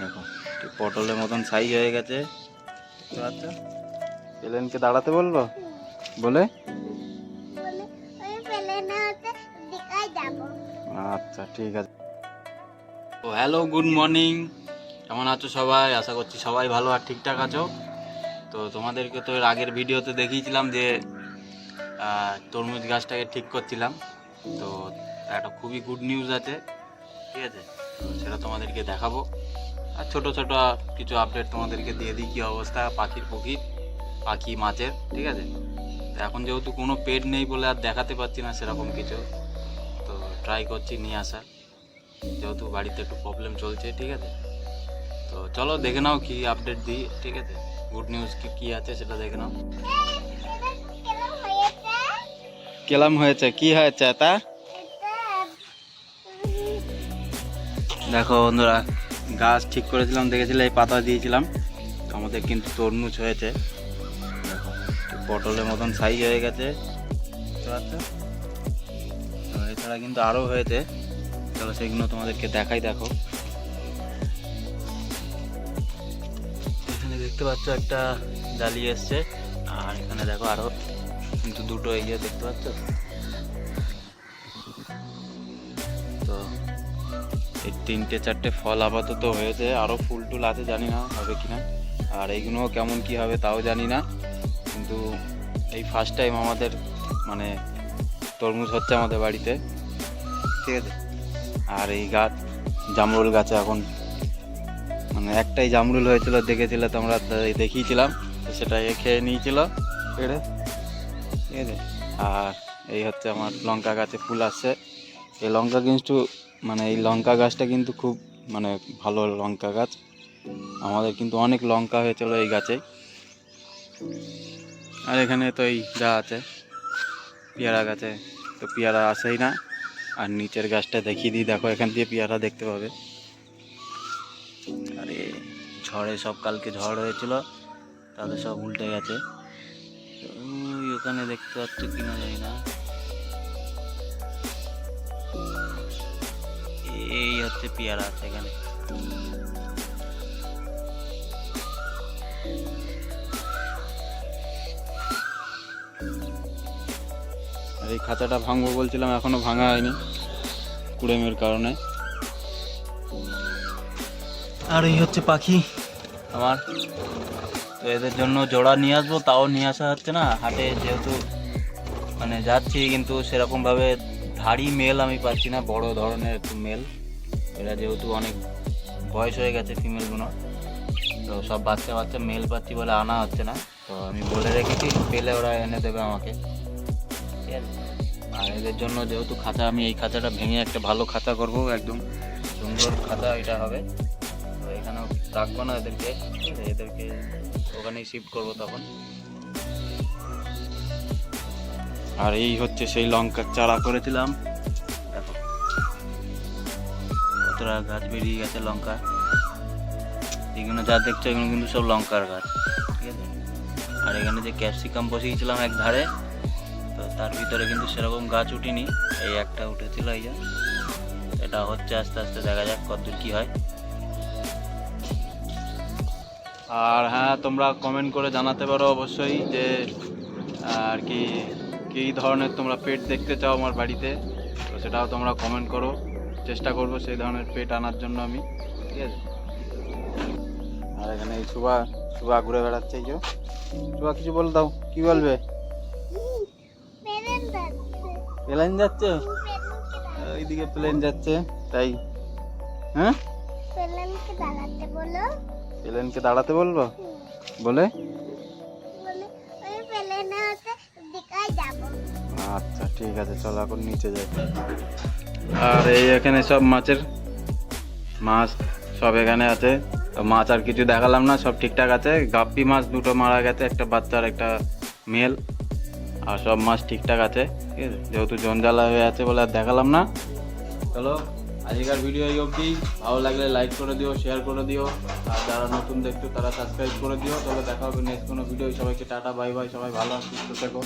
দেখো পটলের মতন সাইজ হয়ে গেছে। পারছ? প্লেনকে দাঁড়াতে বলব বলে? আচ্ছা ঠিক আছে। তো হ্যালো গুড মর্নিং কেমন আছো সবাই? আশা করছি সবাই ভালো আর ঠিকঠাক আছো। তো তোমাদেরকে তো এর আগের ভিডিওতে দেখিয়েছিলাম যে তরমুজ গাছটাকে ঠিক করছিলাম। তো একটা খুবই গুড নিউজ আছে। ঠিক আছে? তো সেটা তোমাদেরকে দেখাবো। আর ছোট ছোট কিছু আপডেট তোমাদেরকে দিয়ে দিই কী অবস্থা? পাখির পক্ষীর পাখি মাছের ঠিক আছে? এখন যেহেতু কোনো পেড নেই বলে আর দেখাতে পারছি না সেরকম কিছু তো ট্রাই করছি নিয়ে আসা যেহেতু বাড়িতে একটু প্রবলেম চলছে ঠিক আছে? তো চলো দেখে নাও কী আপডেট দিই ঠিক আছে? গুড নিউজ কী কী আছে সেটা দেখে নাও। কেলাম হয়েছে কি হয়েছে তা? দেখো বন্ধুরা গাছ ঠিক করেছিলাম, দেখেছিলে, এই পাতা দিয়েছিলাম। আমাদের কিন্তু তরমুজ হয়েছে। পটলের মতন সাইজ হয়ে গেছে। এছাড়া কিন্তু আরও হয়েছে। চলো সেগুলো তোমাদেরকে দেখাই, দেখো। এখানে দেখতে পাচ্ছ, একটা ডালি এসছে। আর এখানে দেখো আরও কিন্তু দুটো এগিয়ে দেখতে পাচ্ছ? তো এই তিনটে চারটে ফল আপাতত হয়েছে। আরও ফুল টুল আছে জানি না হবে কি না আর এইগুলো কেমন কি হবে তাও জানি না। কিন্তু এই ফার্স্ট টাইম আমাদের মানে তরমুজ হচ্ছে আমাদের বাড়িতে। ঠিক আছে? আর এই গাছ জামরুল গাছে এখন মানে একটাই জামরুল হয়েছিল দেখেছিলে তোমরা দেখিয়েছিলাম সেটা খেয়ে নিয়েছিল। পেড়ে ঠিক আছে। আর এই হচ্ছে আমার লঙ্কা গাছে ফুল আসছে। এই লঙ্কা কিন্তু মানে এই লঙ্কা গাছটা কিন্তু খুব মানে ভালো লঙ্কা গাছ। আমাদের কিন্তু অনেক লঙ্কা হয়েছিল এই গাছে। আর এখানে তো এই যা আছে, পেয়ারা গাছে, তো পেয়ারা আসেই না। আর নিচের গাছটা দেখিয়ে দিই, দেখো এখান দিয়ে পেয়ারা দেখতে পাবে। আরে, ঝড়ে সব কালকে ঝড় হয়েছিল তাদের সব উল্টে গেছে। ওখানে দেখতে পাচ্ছ কিনা জানি না। হচ্ছে পেয়ারা আছে এখানে আর এই খাঁচাটা ভাঙবো বলছিলাম এখনও ভাঙা হয়নি কুড়েমের কারণে। আর এই হচ্ছে পাখি। আমার। তো এদের জন্য জোড়া নিয়ে আসব তাও নিয়ে আসা হচ্ছে না। হাটে যেহেতু মানে যাচ্ছি কিন্তু সেরকমভাবে ধাড়ি মেল আমি পাচ্ছি না বড় ধরনের একটু মেল। এরা যেহেতু অনেক বয়স হয়ে গেছে ফিমেলগুলো তো সব বাচ্চা বাচ্চা মেল পাচ্ছি বলে আনা হচ্ছে না। তো আমি বলে রেখেছি, পেলে ওরা এনে দেবে আমাকে। ঠিক আছে? আর এদের জন্য যেহেতু খাঁচা আমি এই খাঁচাটা ভেঙে একটা ভালো খাঁচা করব, একদম সুন্দর খাঁচা এটা হবে। তো এখানেও রাখব না এদেরকে। এদেরকে ওখানেই শিফট করব তখন। আর এই হচ্ছে সেই লঙ্কার চারা করেছিলাম। কতটা গাছ বেরিয়ে গেছে, লঙ্কা। এগুলো যা দেখছ, এগুলো কিন্তু সব লঙ্কার গাছ, ঠিক আছে? আর এখানে যে ক্যাপসিকাম বসিয়েছিলাম এক ধারে তো তার ভিতরে কিন্তু সেরকম গাছ উঠিনি। এই একটা উঠেছিল, এই যে। এটা হচ্ছে আস্তে আস্তে দেখা যাক কতদূর কি হয়। আর হ্যাঁ তোমরা কমেন্ট করে জানাতে পারো অবশ্যই যে আর কি, কী ধরনের তোমরা পেট দেখতে চাও আমার বাড়িতে। তো সেটাও তোমরা কমেন্ট করো। চেষ্টা করব সেই ধরনের পেট আনার জন্য আমি। ঠিক আছে? আর এখানে এই সুবা সুবা ঘুরে বেড়াচ্ছে এই যে। সুবা কিছু বলে দাও কি বলবে? প্লেন যাচ্ছে। ওইদিকে প্লেন যাচ্ছে তাই। হ্যাঁ? প্লেনকে দাঁড়াতে বলব? বলে? আচ্ছা ঠিক আছে চলো এখন নিচে যাই। আর এই এখানে সব মাছের মাছ সব এখানে আছে। মাছ আর কিছু দেখালাম না, সব ঠিকঠাক আছে। গাপ্পি মাছ দুটো মারা গেছে, একটা বাচ্চার একটা মেল। আর সব মাছ ঠিকঠাক আছে, ঠিক আছে? যেহেতু জঞ্জালা হয়ে আছে বলে আর দেখালাম না। চলো, আজকের ভিডিও এই অবধি। ভালো লাগলে লাইক করে দিও শেয়ার করে দিও। আর যারা নতুন দেখছ, তারা সাবস্ক্রাইব করে দিও। চলো, দেখা হবে নেক্সট কোনো ভিডিও সবাইকে টাটা বাই বাই সবাই ভালো, সুস্থ থেকো।